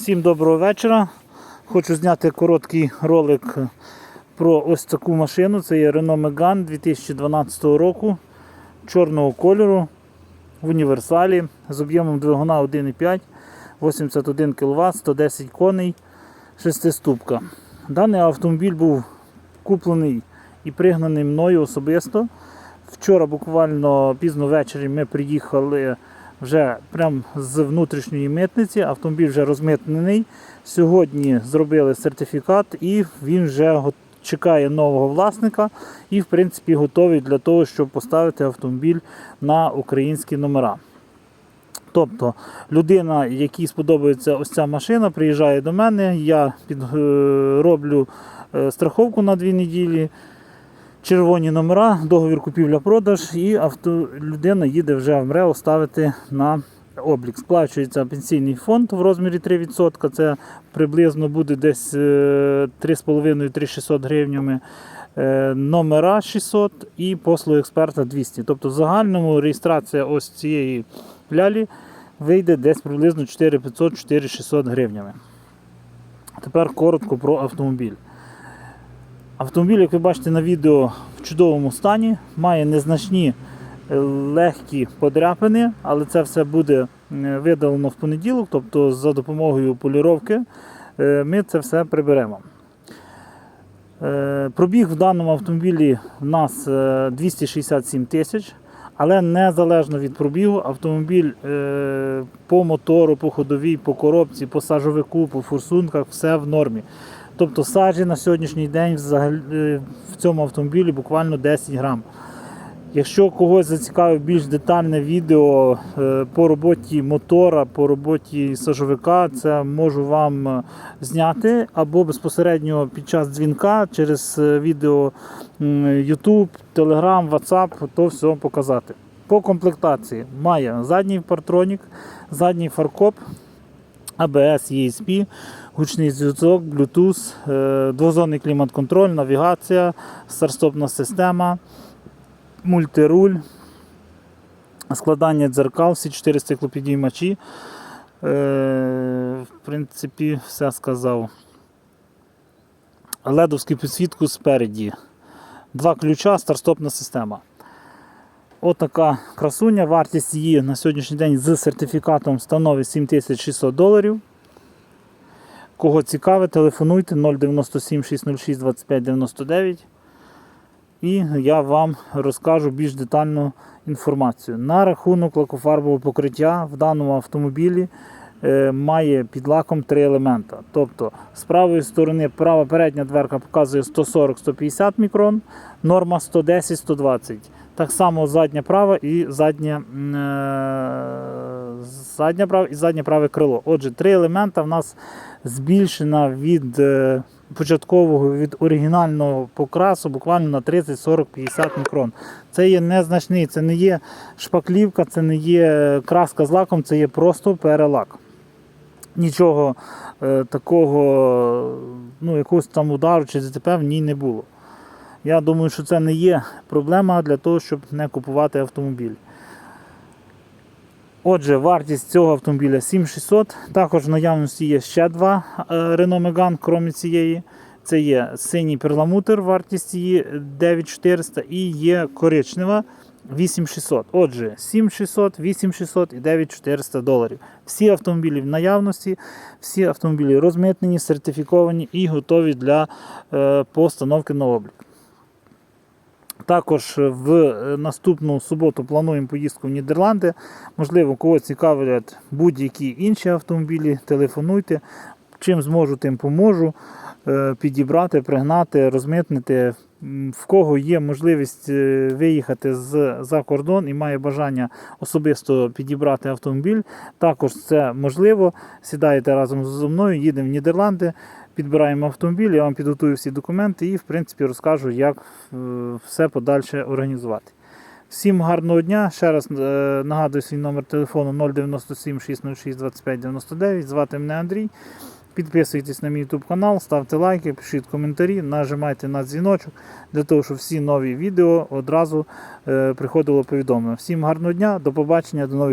Всім доброго вечора. Хочу зняти короткий ролик про ось таку машину. Це є Renault Megane 2012 року чорного кольору в універсалі з об'ємом двигуна 1,5, 81 кВт, 110 коней, 6-ступка. Даний автомобіль був куплений і пригнаний мною особисто. Вчора буквально пізно ввечері ми приїхали вже прямо з внутрішньої митниці. Автомобіль вже розмитнений. Сьогодні зробили сертифікат і він вже чекає нового власника і, в принципі, готовий для того, щоб поставити автомобіль на українські номера. Тобто людина, якій сподобається ось ця машина, приїжджає до мене, я е, роблю е, страховку на дві неділі, червоні номера, договір купівля-продаж, і авто, людина їде вже в МРЕО ставити на облік. Сплачується пенсійний фонд в розмірі 3%, це приблизно буде десь е, 3,5-3600 гривнями. Е, Номера 600 і послуги експерта 200. Тобто в загальному реєстрація ось цієї лялі вийде десь приблизно 4500-4600 гривнями. Тепер коротко про автомобіль. Автомобіль, як ви бачите на відео, в чудовому стані, має незначні е, легкі подряпини, але це все буде е, видалено в понеділок, тобто за допомогою поліровки е, ми це все приберемо. Пробіг в даному автомобілі в нас е, 267 тисяч, але незалежно від пробігу, автомобіль по мотору, по ходовій, по коробці, по сажовику, по форсунках все в нормі. Тобто сажі на сьогоднішній день е, в цьому автомобілі буквально 10 грам. Якщо когось зацікавить більш детальне відео е, по роботі мотора, по роботі сажовика, це можу вам е, зняти або безпосередньо під час дзвінка через відео YouTube, Telegram, WhatsApp, то все показати. По комплектації має задній партронік, задній фаркоп, ABS, ESP, гучний зв'язок, Bluetooth, е, двозонний клімат-контроль, навігація, старстопна система мультируль, складання дзеркал, всі 4 стеклопідіймачі. Е, в принципі, все сказав. Ледовську підсвітку спереді. Два ключа, старстопна система. Отака красуня. Вартість її на сьогоднішній день з сертифікатом становить 7600 доларів. Кого цікаве, телефонуйте 097 606 25 99 і я вам розкажу більш детальну інформацію. На рахунок лакофарбового покриття в даному автомобілі е, має під лаком три елемента. Тобто з правої сторони права передня дверка показує 140-150 мікрон, норма 110-120. Так само задня права і задня, е, задня права і заднє праве крило. Отже, три елемента в нас збільшена від е, початкового від оригінального покрасу буквально на 30, 40, 50 мікрон. Це є незначний, це не є шпаклівка, це не є краска з лаком, це є просто перелак. Нічого е, такого, ну, якогось там удару чи ДТП в ній не було. Я думаю, що це не є проблема для того, щоб не купувати автомобіль. Отже, вартість цього автомобіля 7600. Також в наявності є ще два е, Renault Megane, крім цієї. Це є синій перламутр, вартість її 9400 і є коричнева 8600. Отже, 7600, 8600 і 9400 доларів. Всі автомобілі в наявності, всі автомобілі розмитнені, сертифіковані і готові для е, постановки на облік. Також в е, наступну суботу плануємо поїздку в Нідерланди. Можливо, когось цікавлять будь-які інші автомобілі. Телефонуйте. Чим зможу, тим поможу. Е, Підібрати, пригнати, розмитнити. В кого є можливість е, виїхати з, за кордон і має бажання особисто підібрати автомобіль, також це можливо. Сідаєте разом зі мною, їдемо в Нідерланди, підбираємо автомобіль, я вам підготую всі документи і в принципі розкажу, як е, все подальше організувати. Всім гарного дня. Ще раз е, нагадую свій номер телефону 097 606 25 99. Звати мене Андрій. Підписуйтесь на мій YouTube канал, ставте лайки, пишіть коментарі, нажимайте на дзвіночок для того, щоб всі нові відео одразу е, приходило повідомлення. Всім гарного дня, до побачення, до нових.